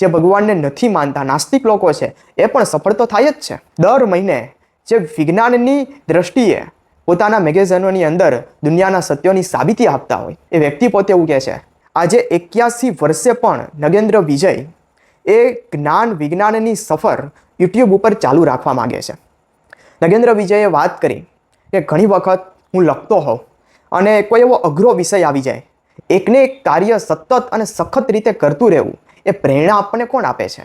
જે ભગવાનને નથી માનતા, નાસ્તિક લોકો છે, એ પણ સફળ તો થાય જ છે. દર મહિને જે વિજ્ઞાનની દ્રષ્ટિએ પોતાના મેગેઝિનોની અંદર દુનિયાના સત્યોની સાબિતી આપતા હોય, એ વ્યક્તિ પોતે એવું કહે છે, આજે એક્યાસી વર્ષે પણ નગેન્દ્ર વિજય એ જ્ઞાન વિજ્ઞાનની સફર યુટ્યુબ ઉપર ચાલુ રાખવા માંગે છે. નગેન્દ્ર વિજયે વાત કરી કે, ઘણી વખત હું લખતો હોઉં અને કોઈ એવો અઘરો વિષય આવી જાય. એકને એક કાર્ય સતત અને સખત રીતે કરતું રહેવું એ પ્રેરણા આપણને કોણ આપે છે?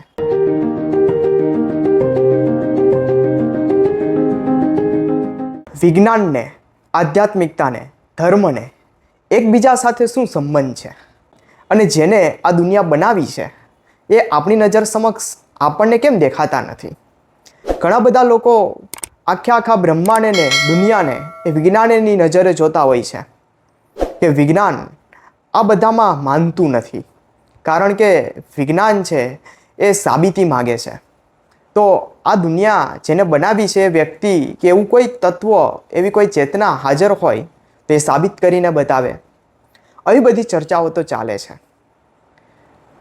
વિજ્ઞાનને, આધ્યાત્મિકતાને, ધર્મને એકબીજા સાથે શું સંબંધ છે? અને જેને આ દુનિયા બનાવી છે, એ આપણી નજર સમક્ષ આપણને કેમ દેખાતા નથી? ઘણા બધા લોકો આખા આખા બ્રહ્માંડને દુનિયાને એ વિજ્ઞાનની નજરે જોતા હોય છે કે વિજ્ઞાન આ બધામાં માનતું નથી. કારણ કે વિજ્ઞાન છે એ સાબિતી માગે છે. તો આ દુનિયા જેને બનાવી છે વ્યક્તિ કે એવું કોઈ તત્વ, એવી કોઈ ચેતના હાજર હોય તો એ સાબિત કરીને બતાવે. આવી બધી ચર્ચાઓ તો ચાલે છે.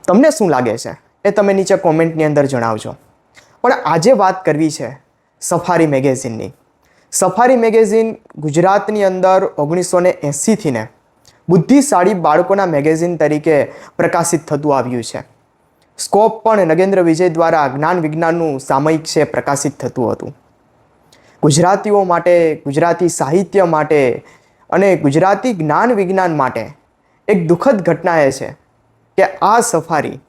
તમને શું લાગે છે? એ તમે નીચે કોમેન્ટની અંદર જણાવજો. પણ આજે વાત કરવી છે સફારી મેગેઝિનની. સફારી મેગેઝિન ગુજરાતની અંદર ઓગણીસો ને એંસીથી ને બુદ્ધિશાળી બાળકોના મેગેઝિન તરીકે પ્રકાશિત થતું આવ્યું છે. સ્કોપ પણ નગેન્દ્ર વિજય દ્વારા જ્ઞાન વિજ્ઞાનનું સામયિક છે, પ્રકાશિત થતું હતું. ગુજરાતીઓ માટે, ગુજરાતી સાહિત્ય માટે અને ગુજરાતી જ્ઞાન વિજ્ઞાન માટે એક દુઃખદ ઘટના એ છે કે આ સફારી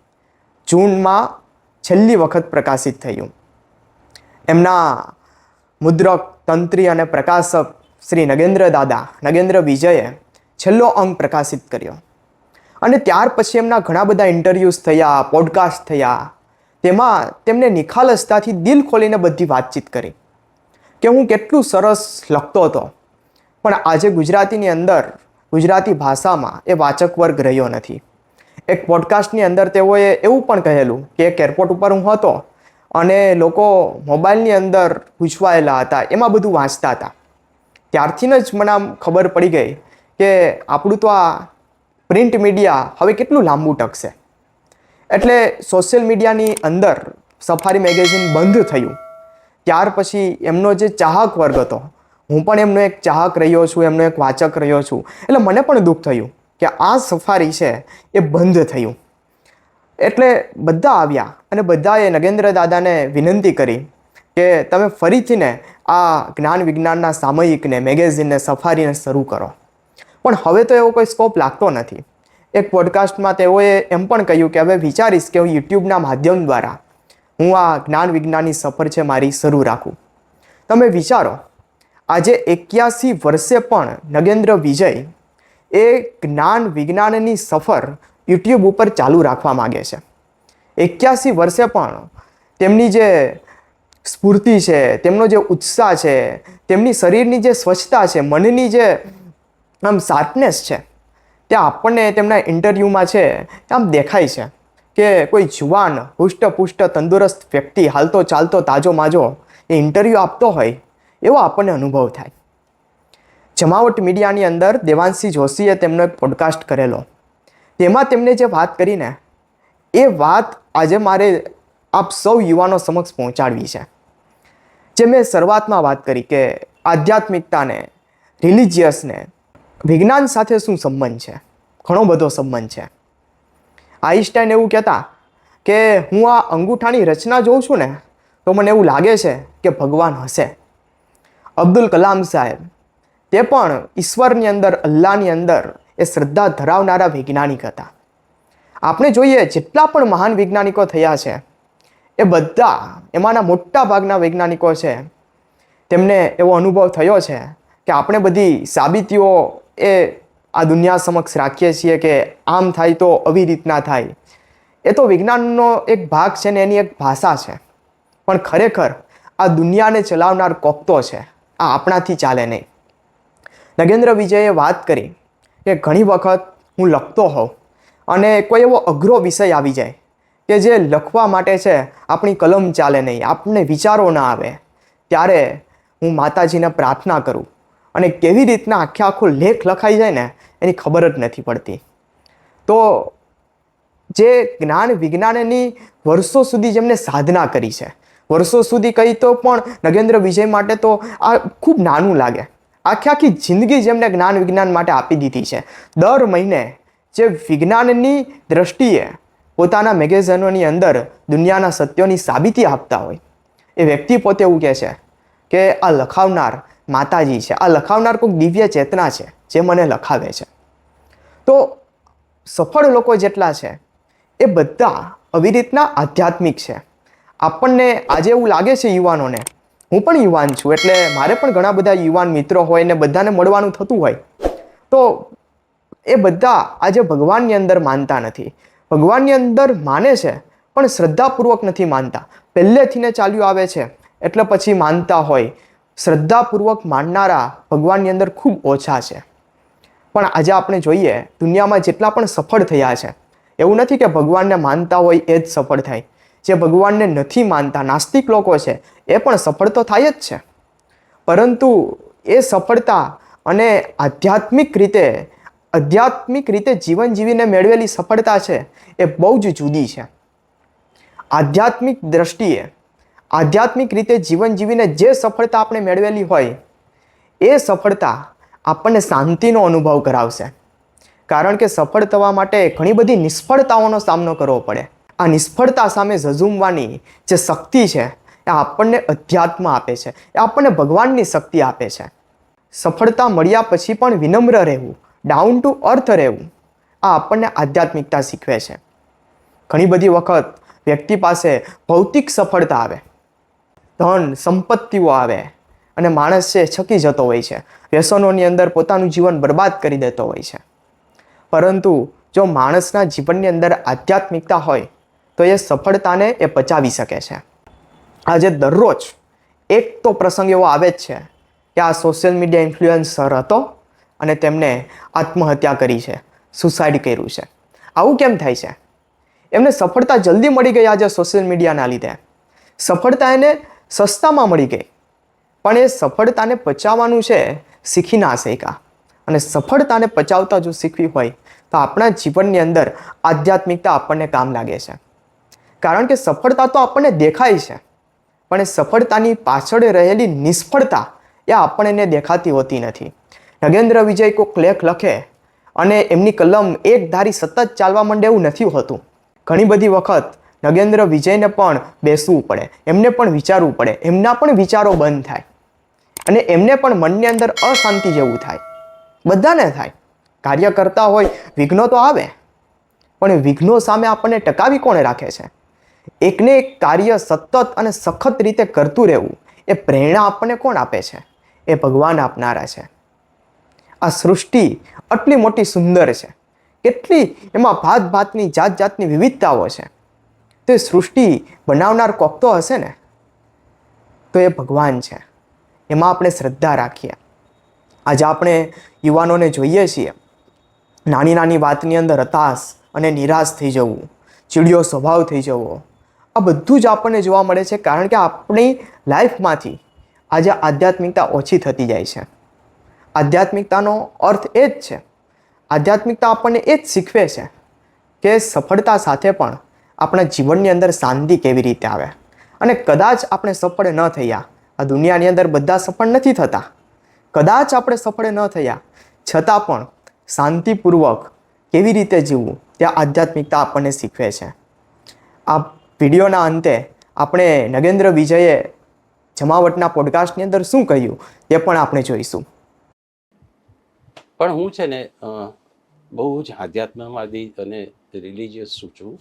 જૂનમાં છેલ્લી વખત પ્રકાશિત થયું. એમના મુદ્રક તંત્રી અને પ્રકાશક શ્રી નગેન્દ્ર દાદા, નગેન્દ્ર વિજયે છેલ્લો અંક પ્રકાશિત કર્યો. અને ત્યાર પછી એમના ઘણા બધા ઇન્ટરવ્યૂઝ થયા પોડકાસ્ટ થયા. તેમાં તેમને નિખાલસતાથી દિલ ખોલીને બધી વાતચીત કરી કે હું કેટલું સરસ લખતો હતો. પણ આજે ગુજરાતીની અંદર, ગુજરાતી ભાષામાં એ વાચક વર્ગ રહ્યો નથી. એક પોડકાસ્ટની અંદર તેઓએ એવું પણ કહેલું કે એક એરપોર્ટ ઉપર હું હતો અને લોકો મોબાઈલની અંદર ગૂંચવાયેલા હતા, એમાં બધું વાંચતા હતા. ત્યારથી જ મને આમ ખબર પડી ગઈ કે આપણું તો આ પ્રિન્ટ મીડિયા હવે કેટલું લાંબુ ટકશે? એટલે સોશિયલ મીડિયાની અંદર સફારી મેગેઝિન બંધ થયું. ત્યાર પછી એમનો જે ચાહક વર્ગ હતો, હું પણ એમનો એક ચાહક રહ્યો છું, એમનો એક વાચક રહ્યો છું. એટલે મને પણ દુઃખ થયું કે આ સફારી છે એ બંધ થયું. એટલે બધા આવ્યા અને બધાએ નગેન્દ્ર દાદાને વિનંતી કરી કે તમે ફરીથી ને આ જ્ઞાન વિજ્ઞાનના સામયિકને મેગેઝિનને સફારીને શરૂ કરો. પણ હવે તો એવો કોઈ સ્કોપ લાગતો નથી. એક પોડકાસ્ટમાં તેઓએ એમ પણ કહ્યું કે હવે વિચારીશ કે હું યુટ્યુબના માધ્યમ દ્વારા હું આ જ્ઞાન વિજ્ઞાનની સફર છે મારી શરૂ રાખું. તમે વિચારો, આજે એક્યાસી વર્ષે પણ નગેન્દ્ર વિજય એ જ્ઞાન વિજ્ઞાનની સફર યુટ્યુબ ઉપર ચાલુ રાખવા માગે છે. એક્યાસી વર્ષે પણ તેમની જે સ્ફૂર્તિ છે, તેમનો જે ઉત્સાહ છે, તેમની શરીરની જે સ્વચ્છતા છે, મનની જે આમ શાર્પનેસ છે. તે આપણને તેમના ઇન્ટરવ્યૂમાં છે, આમ દેખાય છે કે કોઈ જુવાન, હુષ્ટપુષ્ટ, તંદુરસ્ત વ્યક્તિ, હાલતો ચાલતો તાજો માજો, એ ઇન્ટરવ્યૂ આપતો હોય, એવો આપણને અનુભવ થાય. જમાવટ મીડિયાની અંદર દેવાંશી જોશીએ તેમનો એક પોડકાસ્ટ કરેલો. તેમાં તેમને જે વાત કરીને, એ વાત આજે મારે આપ સૌ યુવાનો સમક્ષ પહોંચાડવી છે. જે મેં શરૂઆતમાં વાત કરી કે આધ્યાત્મિકતાને રિલિજિયસને વિજ્ઞાન સાથે શું સંબંધ છે? ઘણો બધો સંબંધ છે. આઈન્સ્ટાઈન એવું કહેતા કે હું આ અંગૂઠાની રચના જોઉં છું ને, તો મને એવું લાગે છે કે ભગવાન હશે. અબ્દુલ કલામ સાહેબ, તે પણ ઈશ્વરની અંદર, અલ્લાહની અંદર એ શ્રદ્ધા ધરાવનારા વૈજ્ઞાનિક હતા. આપણે જોઈએ જેટલા પણ મહાન વૈજ્ઞાનિકો થયા છે, એ બધા એમાંના મોટા ભાગના વૈજ્ઞાનિકો છે. તેમને એવો અનુભવ થયો છે કે આપણે બધી સાબિતીઓ એ આ દુનિયા સમક્ષ રાખીએ છીએ કે આમ થાય તો આવી રીતના થાય. એ તો વિજ્ઞાનનો એક ભાગ છે ને એની એક ભાષા છે. પણ ખરેખર આ દુનિયાને ચલાવનાર કોકતો છે. આ આપણાથી ચાલે નહીં. નગેન્દ્ર વિજયે વાત કરી કે ઘણી વખત હું લખતો હોઉં અને કોઈ એવો અઘરો વિષય આવી જાય કે જે લખવા માટે છે આપણી કલમ ચાલે નહીં આપણને વિચારો ના આવે. ત્યારે હું માતાજીને પ્રાર્થના કરું અને કેવી રીતના આખે આખો લેખ લખાઈ જાય ને, એની ખબર જ નથી પડતી. તો જે જ્ઞાન વિજ્ઞાનની વર્ષો સુધી જેમને સાધના કરી છે, વર્ષો સુધી કહી તો પણ નગેન્દ્ર વિજય માટે તો આ ખૂબ નાનું લાગે. આખી આખી જિંદગી જેમને જ્ઞાન વિજ્ઞાન માટે આપી દીધી છે. દર મહિને જે વિજ્ઞાનની દ્રષ્ટિએ પોતાના મેગેઝિનોની અંદર દુનિયાના સત્યોની સાબિતી આપતા હોય, એ વ્યક્તિ પોતે એવું કહે છે કે આ લખાવનાર માતાજી છે. આ લખાવનાર કોઈક દિવ્ય ચેતના છે, જે મને લખાવે છે. તો સફળ લોકો જેટલા છે, એ બધા આવી રીતના આધ્યાત્મિક છે. આપણને આજે એવું લાગે છે યુવાનોને, હું પણ યુવાન છું, એટલે મારે પણ ઘણા બધા યુવાન મિત્રો હોય ને બધાને મળવાનું થતું હોય. તો એ બધા આજે ભગવાનની અંદર માનતા નથી. ભગવાનની અંદર માને છે, પણ શ્રદ્ધાપૂર્વક નથી માનતા. પહેલેથીને ચાલ્યું આવે છે, એટલે પછી માનતા હોય. શ્રદ્ધાપૂર્વક માનનારા ભગવાનની અંદર ખૂબ ઓછા છે. પણ આજે આપણે જોઈએ, દુનિયામાં જેટલા પણ સફળ થયા છે, એવું નથી કે ભગવાનને માનતા હોય એ જ સફળ થાય. જે ભગવાનને નથી માનતા, નાસ્તિક લોકો છે, એ પણ સફળ તો થાય જ છે. પરંતુ એ સફળતા અને આધ્યાત્મિક રીતે આધ્યાત્મિક રીતે જીવન જીવીને મેળવેલી સફળતા છે, એ બહુ જ જુદી છે. આધ્યાત્મિક દ્રષ્ટિએ આધ્યાત્મિક રીતે જીવન જીવીને જે સફળતા આપણે મેળવેલી હોય, એ સફળતા આપણને શાંતિનો અનુભવ કરાવશે. કારણ કે સફળ થવા માટે ઘણી બધી નિષ્ફળતાઓનો સામનો કરવો પડે. આ નિષ્ફળતા સામે ઝઝૂમવાની જે શક્તિ છે, એ આપણને અધ્યાત્મ આપે છે. એ આપણને ભગવાનની શક્તિ આપે છે. સફળતા મળ્યા પછી પણ વિનમ્ર રહેવું ડાઉન ટુ અર્થ રહેવું, આ આપણને આધ્યાત્મિકતા શીખવે છે. ઘણી બધી વખત વ્યક્તિ પાસે ભૌતિક સફળતા આવે. ધન સંપત્તિઓ આવે અને માણસ છે છકી જતો હોય છે. વ્યસનોની અંદર પોતાનું જીવન બરબાદ કરી દેતો હોય છે. પરંતુ જો માણસના જીવનની અંદર આધ્યાત્મિકતા હોય, તો એ સફળતાને એ પચાવી શકે છે. આજે દરરોજ એક તો પ્રસંગ એવો આવે જ છે કે આ સોશિયલ મીડિયા ઇન્ફ્લુએન્સર હતો અને તેમને આત્મહત્યા કરી છે સુસાઇડ કર્યું છે. આવું કેમ થાય છે? એમને સફળતા જલ્દી મળી ગઈ આજે સોશિયલ મીડિયાના લીધે. સફળતા એને સસ્તામાં મળી ગઈ. પણ એ સફળતાને પચાવવાનું છે શીખી ના શક્યા. અને સફળતાને પચાવતા જો શીખવી હોય, તો આપણા જીવનની અંદર આધ્યાત્મિકતા આપણને કામ લાગે છે. કારણ કે સફળતા તો આપણને દેખાય છે. પણ એ સફળતાની પાછળ રહેલી નિષ્ફળતા એ આપણને દેખાતી હોતી નથી. નગેન્દ્ર વિજય કોઈક લેખ લખે, અને એમની કલમ એક ધારી સતત ચાલવા માંડે એવું નથી હોતું. ઘણી બધી વખત નગેન્દ્ર વિજયને પણ બેસવું પડે, એમને પણ વિચારવું પડે, એમના પણ વિચારો બંધ થાય અને એમને પણ મનની અંદર અશાંતિ જેવું થાય. બધાને થાય. કાર્ય કરતા હોય વિઘ્નો તો આવે, પણ વિઘ્નો સામે આપણને ટકાવી કોણે રાખે છે? એકને એક કાર્ય સતત અને સખત રીતે કરતું રહેવું, એ પ્રેરણા આપણને કોણ આપે છે? એ ભગવાન આપનારા છે. આ સૃષ્ટિ આટલી મોટી સુંદર છે. કેટલી એમાં ભાત ભાતની જાત જાતની વિવિધતાઓ છે. તો એ સૃષ્ટિ બનાવનાર કોક તો હશે ને? તો એ ભગવાન છે. એમાં આપણે શ્રદ્ધા રાખીએ. આજે આપણે યુવાનોને જોઈએ છીએ. નાની નાની વાતની અંદર હતાશ અને નિરાશ થઈ જવું, ચીડિયો સ્વભાવ થઈ જવો, આ બધું જ આપણને જોવા મળે છે કારણ કે આપણી લાઈફમાંથી આજે આધ્યાત્મિકતા ઓછી થતી જાય છે. આધ્યાત્મિકતાનો અર્થ એ જ છે. આધ્યાત્મિકતા આપણને એ જ શીખવે છે કે સફળતા સાથે પણ આપણા જીવનની અંદર શાંતિ કેવી રીતે આવે? અને કદાચ આપણે સફળ ન થયા, આ દુનિયાની અંદર બધા સફળ નથી થતા. કદાચ આપણે સફળ ન થયા, છતાં પણ શાંતિપૂર્વક કેવી રીતે જીવવું, ત્યાં આધ્યાત્મિકતા આપણને શીખવે છે. આ વિડીયોના અંતે આપણે નગેન્દ્ર વિજયે જમાવટના પોડકાસ્ટની અંદર શું કહ્યું તે પણ આપણે જોઈશું. પણ હું છે ને બહુ જ આધ્યાત્મવાદી અને રિલિજિયસ છું.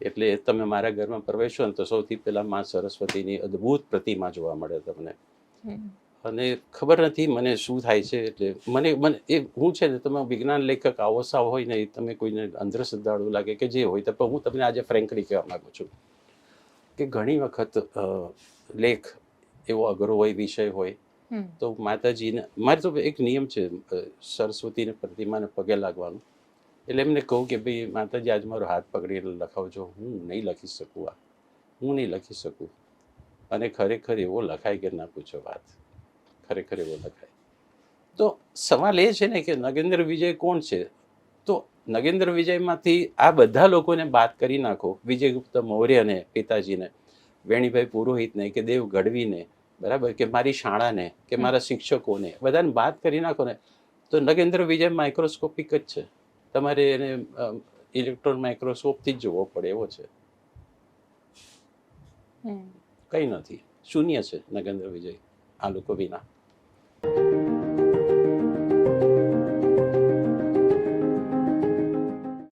એટલે તમે મારા ઘરમાં પ્રવેશો ને તો સૌથી પહેલાં મા સરસ્વતીની અદ્ભુત પ્રતિમા જોવા મળે તમને. અને ખબર નથી મને શું થાય છે એટલે મને મને એ હું છે ને તમે વિજ્ઞાન લેખક આવો સાવ હોય ને તમે કોઈને અંધશ્રદ્ધાળુ લાગે કે જે હોય તો હું તમને આજે ફ્રેન્કલી કહેવા માગું છું કે ઘણી વખત લેખ એવો અઘરો હોય વિષય હોય તો માતાજીને મારે તો એક નિયમ છે સરસ્વતીને પ્રતિમાને પગે લાગવાનું. એટલે એમને કહું કે ભાઈ માતાજી, આજ મારો હાથ પકડીને લખાવજો. હું નહીં લખી શકું આ. હું નહીં લખી શકું. અને ખરેખર એવો લખાય કે ના પૂછો વાત. ખરેખર એવો લખાય. તો સવાલ એ છે ને કે નગેન્દ્ર વિજય કોણ છે? તો નગેન્દ્ર વિજયમાંથી આ બધા લોકોને બાદ કરી નાખો. વિજયગુપ્ત મૌર્યને પિતાજીને, વેણીભાઈ પુરોહિતને કે દેવ ગઢવીને, બરાબર? કે મારી શાળાને, કે મારા શિક્ષકોને, બધાને બાદ કરી નાખો ને. તો નગેન્દ્ર વિજય માઇક્રોસ્કોપિક જ છે. તમારે એને ઇલેક્ટ્રોન માઇક્રોસ્કોપથી જ જોવો પડે એવો છે. કંઈ નથી. શૂન્ય છે નગેન્દ્ર વિજય આ લોકો વિના.